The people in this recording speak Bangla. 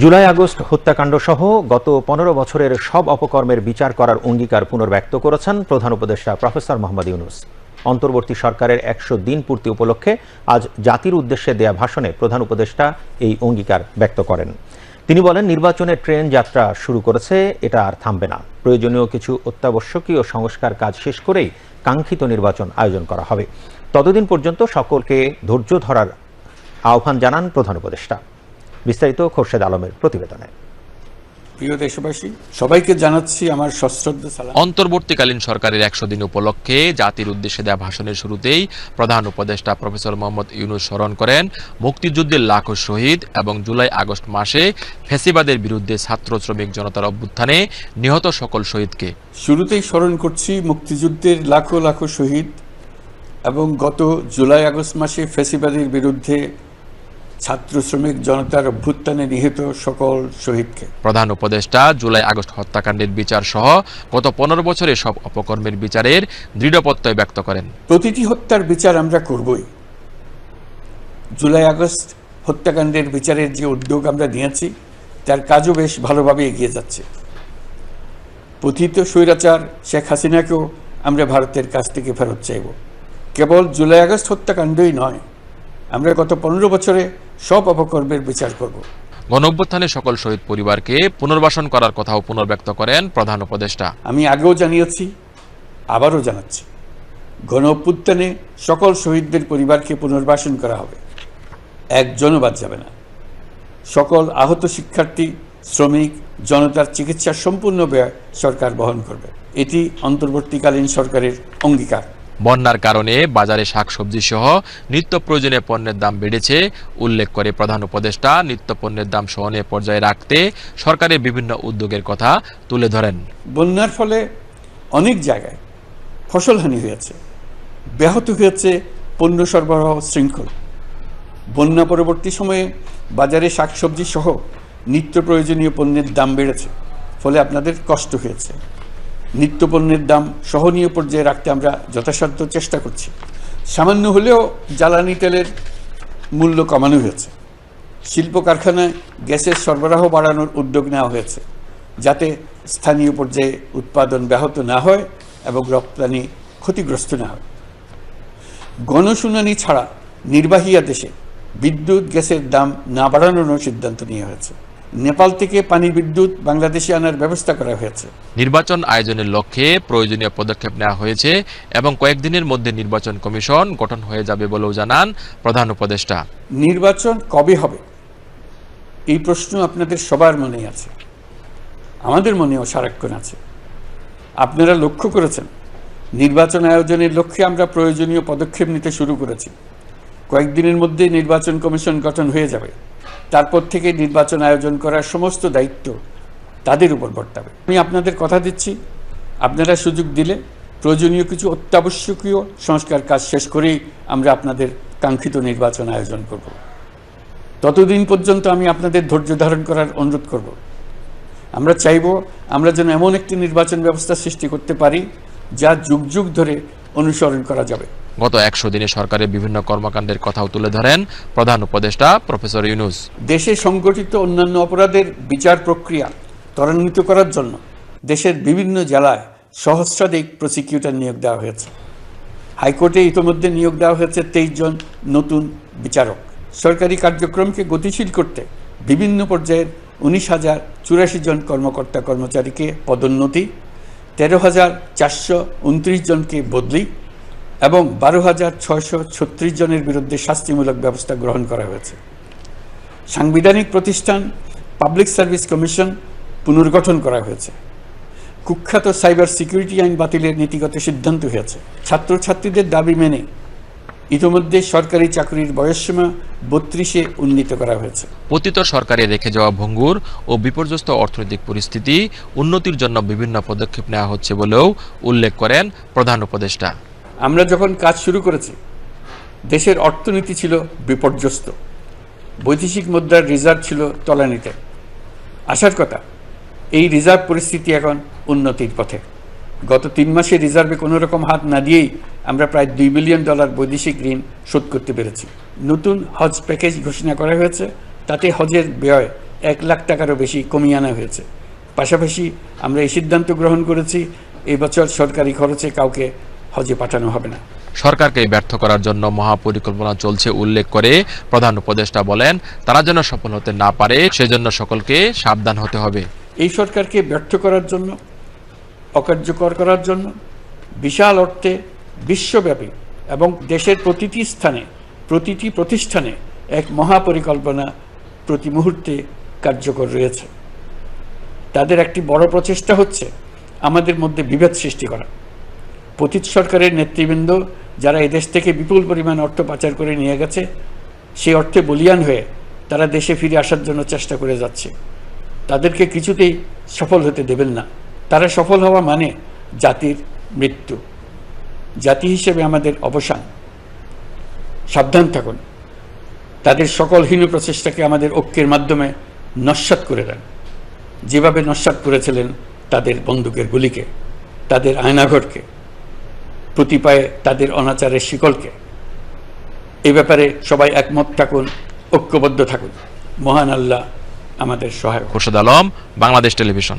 জুলাই আগস্ট হত্যাকাণ্ড সহ গত পনেরো বছরের সব অপকর্মের বিচার করার অঙ্গীকার পুনর্ব্যক্ত করেছেন প্রধান উপদেষ্টা প্রফেসর মোহাম্মদ ইউনুস। অন্তর্বর্তী সরকারের একশো দিন পূর্তি উপলক্ষে আজ জাতির উদ্দেশ্যে দেয়া ভাষণে প্রধান উপদেষ্টা এই অঙ্গীকার ব্যক্ত করেন। তিনি বলেন নির্বাচনের ট্রেন যাত্রা শুরু করেছে, এটা আর থামবে না। প্রয়োজনীয় কিছু অত্যাবশ্যকীয় সংস্কার কাজ শেষ করেই কাঙ্ক্ষিত নির্বাচন আয়োজন করা হবে। ততদিন পর্যন্ত সকলকে ধৈর্য ধরার আহ্বান জানান প্রধান উপদেষ্টা। বিস্তারিত খোরশেদ আলমের প্রতিবেদনে। প্রিয় দেশবাসী সবাইকে জানাচ্ছি আমার সশ্রদ্ধ সালাম। অন্তর্বর্তীকালীন সরকারের একশো দিন উপলক্ষে জাতির উদ্দেশ্যে দেওয়া ভাষণের শুরুতেই প্রধান উপদেষ্টা প্রফেসর মোহাম্মদ ইউনুস স্মরণ করেন মুক্তিযুদ্ধের লাখো শহীদ এবং জুলাই আগস্ট মাসে ফেসিবাদের বিরুদ্ধে ছাত্র শ্রমিক জনতার অভ্যুত্থানে নিহত সকল শহীদকে। শুরুতেই স্মরণ করছি মুক্তিযুদ্ধের লাখো লাখো শহীদ এবং গত জুলাই আগস্ট মাসে ফেসিবাদের বিরুদ্ধে ছাত্র শ্রমিক জনতার অভ্যুত্থানে নিহিত সকল শহীদকে। প্রধান উপদেষ্টা জুলাই আগস্ট হত্যাকাণ্ডের বিচার সহ গত পনেরো বছরে সব অপকর্মের বিচারের দৃঢ় প্রত্যয় ব্যক্ত করেন। প্রতিটি হত্যার বিচার আমরা করবই। জুলাই আগস্ট হত্যাকাণ্ডের বিচারের যে উদ্যোগ আমরা নিয়েছি তার কাজও বেশ ভালোভাবে এগিয়ে যাচ্ছে। পথিত স্বৈরাচার শেখ হাসিনাকেও আমরা ভারতের কাছ থেকে ফেরত চাইব। কেবল জুলাই আগস্ট হত্যাকাণ্ডই নয় আমরা গত পনেরো বছরে সব অপকর্মের বিচার করব। গণঅভ্যুত্থানে সকল শহীদ পরিবারকে পুনর্বাসন করার কথাও পুনর্ব্যক্ত করেন প্রধান উপদেষ্টা। আমি আগেও জানিয়েছি আবারও জানাচ্ছি গণঅভ্যুত্থানে সকল শহীদদের পরিবারকে পুনর্বাসন করা হবে। একজনও বাদ যাবে না। সকল আহত শিক্ষার্থী শ্রমিক জনতার চিকিৎসার সম্পূর্ণ ব্যয় সরকার বহন করবে। এটি অন্তর্বর্তীকালীন সরকারের অঙ্গীকার। বন্যার কারণে বাজারে শাকসবজি সহ নিত্য প্রয়োজনীয় পণ্যের দাম বেড়েছে। উল্লেখ করে প্রধান উপদেষ্টা নিত্য পণ্যের দাম সহনীয় পর্যায়ে রাখতে সরকারের বিভিন্ন উদ্যোগের কথা তুলে ধরেন। বন্যার ফলে অনেক জায়গায় ফসলহানি হয়েছে। ব্যাহত হয়েছে পণ্য সরবরাহ শৃঙ্খল। বন্যা পরবর্তী সময়ে বাজারে শাকসবজি সহ নিত্য প্রয়োজনীয় পণ্যের দাম বেড়েছে, ফলে আপনাদের কষ্ট হয়েছে। নিত্য পণ্যের দাম সহনীয় পর্যায়ে রাখতে আমরা যথাসাধ্য চেষ্টা করছি। সামান্য হলেও জ্বালানি তেলের মূল্য কমানো হয়েছে। শিল্প কারখানায় গ্যাসের সরবরাহ বাড়ানোর উদ্যোগ নেওয়া হয়েছে, যাতে স্থানীয় পর্যায়ে উৎপাদন ব্যাহত না হয় এবং রপ্তানি ক্ষতিগ্রস্ত না হয়। গণশুনানি ছাড়া নির্বাহী আদেশে বিদ্যুৎ গ্যাসের দাম না বাড়ানোরও সিদ্ধান্ত নেওয়া হয়েছে। নেপাল থেকে পানি বিদ্যুৎ বাংলাদেশে আনার ব্যবস্থা করা হয়েছে। নির্বাচন আয়োজনের লক্ষ্যে প্রয়োজনীয় পদক্ষেপ নেওয়া হয়েছে এবং কয়েকদিনের মধ্যে নির্বাচন কমিশন গঠন হয়ে যাবে বলেও জানান প্রধান উপদেষ্টা। নির্বাচন কবে হবে? এই প্রশ্ন আপনাদের সবার মনেই আছে। আমাদের মনেও সারাক্ষণ আছে। আপনারা লক্ষ্য করেছেন নির্বাচন আয়োজনের লক্ষ্যে আমরা প্রয়োজনীয় পদক্ষেপ নিতে শুরু করেছি। কয়েকদিনের মধ্যে নির্বাচন কমিশন গঠন হয়ে যাবে। তারপর থেকে নির্বাচন আয়োজন করার সমস্ত দায়িত্ব তাদের উপর বর্তাবে। আমি আপনাদের কথা দিচ্ছি। আপনারা সুযোগ দিলে প্রয়োজনীয় কিছু অত্যাবশ্যকীয় সংস্কার কাজ শেষ করেই আমরা আপনাদের কাঙ্ক্ষিত নির্বাচন আয়োজন করব। ততদিন পর্যন্ত আমি আপনাদের ধৈর্য ধারণ করার অনুরোধ করব। আমরা চাইব আমরা যেন এমন একটি নির্বাচন ব্যবস্থা সৃষ্টি করতে পারি যা যুগ যুগ ধরে অনুসরণ করা যাবে। গত একশো দিনে সরকারের বিভিন্ন কর্মকাণ্ডের কথাও তুলে ধরেন প্রধান উপদেষ্টা প্রফেসর ইউনুস। দেশে সংগঠিত অন্যান্য অপরাধের বিচার প্রক্রিয়া ত্বরান্বিত করার জন্য দেশের বিভিন্ন জেলায় সহস্রাধিক প্রসিকিউটর নিয়োগ দেওয়া হয়েছে। হাইকোর্টে ইতোমধ্যে নিয়োগ দেওয়া হয়েছে তেইশ জন নতুন বিচারক। সরকারি কার্যক্রমকে গতিশীল করতে বিভিন্ন পর্যায়ের উনিশ হাজার চুরাশি জন কর্মকর্তা কর্মচারীকে পদোন্নতি, তেরো হাজার চারশো উনত্রিশ জনকে বদলি এবং বারো হাজার ছয়শো ছত্রিশ জনের বিরুদ্ধে শাস্তিমূলক ব্যবস্থা গ্রহণ করা হয়েছে। সাংবিধানিক প্রতিষ্ঠান পাবলিক সার্ভিস কমিশন পুনর্গঠন করা হয়েছে। কুখ্যাত সাইবার সিকিউরিটি আইন বাতিলের নীতিগত সিদ্ধান্ত হয়েছে। ছাত্রছাত্রীদের দাবি মেনে ইতিমধ্যে সরকারি চাকরির বয়সসীমা বত্রিশে উন্নীত করা হয়েছে। পতিত সরকারে রেখে যাওয়া ভঙ্গুর ও বিপর্যস্ত অর্থনৈতিক পরিস্থিতি উন্নতির জন্য বিভিন্ন পদক্ষেপ নেওয়া হচ্ছে বলেও উল্লেখ করেন প্রধান উপদেষ্টা। আমরা যখন কাজ শুরু করেছি, দেশের অর্থনীতি ছিল বিপর্যস্ত। বৈদেশিক মুদ্রার রিজার্ভ ছিল তলানিতে। আসার কথা, এই রিজার্ভ পরিস্থিতি এখন উন্নতির পথে। গত তিন মাসে রিজার্ভে কোনো রকম হাত না দিয়েই আমরা প্রায় দুই বিলিয়ন ডলার বৈদেশিক ঋণ শোধ করতে পেরেছি। নতুন হজ প্যাকেজ ঘোষণা করা হয়েছে, তাতে হজের ব্যয় এক লাখ টাকারও বেশি কমিয়ে আনা হয়েছে। পাশাপাশি আমরা এই সিদ্ধান্ত গ্রহণ করেছি, এবছর সরকারি খরচে কাউকে হজে পাঠানো হবে না। সরকারকে ব্যর্থ করার জন্য মহাপরিকল্পনা চলছে উল্লেখ করে প্রধান উপদেষ্টা বলেন তারা যেন সফল হতে না পারে সেজন্য সকলকে সাবধান হতে হবে। এই সরকারকে ব্যর্থ করার জন্য অকার্যকর করার জন্য বিশাল অর্থে বিশ্বব্যাপী এবং দেশের প্রতিটি স্থানে প্রতিটি প্রতিষ্ঠানে এক মহাপরিকল্পনা প্রতি মুহূর্তে কার্যকর রয়েছে। তাদের একটি বড় প্রচেষ্টা হচ্ছে আমাদের মধ্যে বিভেদ সৃষ্টি করা। পতিত সরকারের নেতৃবৃন্দ যারা এদেশ থেকে বিপুল পরিমাণ অর্থ পাচার করে নিয়ে গেছে, সেই অর্থে বলিয়ান হয়ে তারা দেশে ফিরে আসার জন্য চেষ্টা করে যাচ্ছে। তাদেরকে কিছুতেই সফল হতে দেবেন না। তারা সফল হওয়া মানে জাতির মৃত্যু। জাতি হিসেবে আমাদের অবসান। সাবধান থাকুন। তাদের সকল হীন প্রচেষ্টাকে আমাদের ঐক্যের মাধ্যমে নস্বাত করে দেন। যেভাবে নস্বাত করেছিলেন তাদের বন্দুকের গুলিকে, তাদের আয়নাঘরকে প্রতিপায়ে তাদের অনাচারের শিকলকে। এ ব্যাপারে সবাই একমত থাকুন, ঐক্যবদ্ধ থাকুন। মহান আল্লাহ আমাদের সহায়ক খোরশেদ আলম, বাংলাদেশ টেলিভিশন।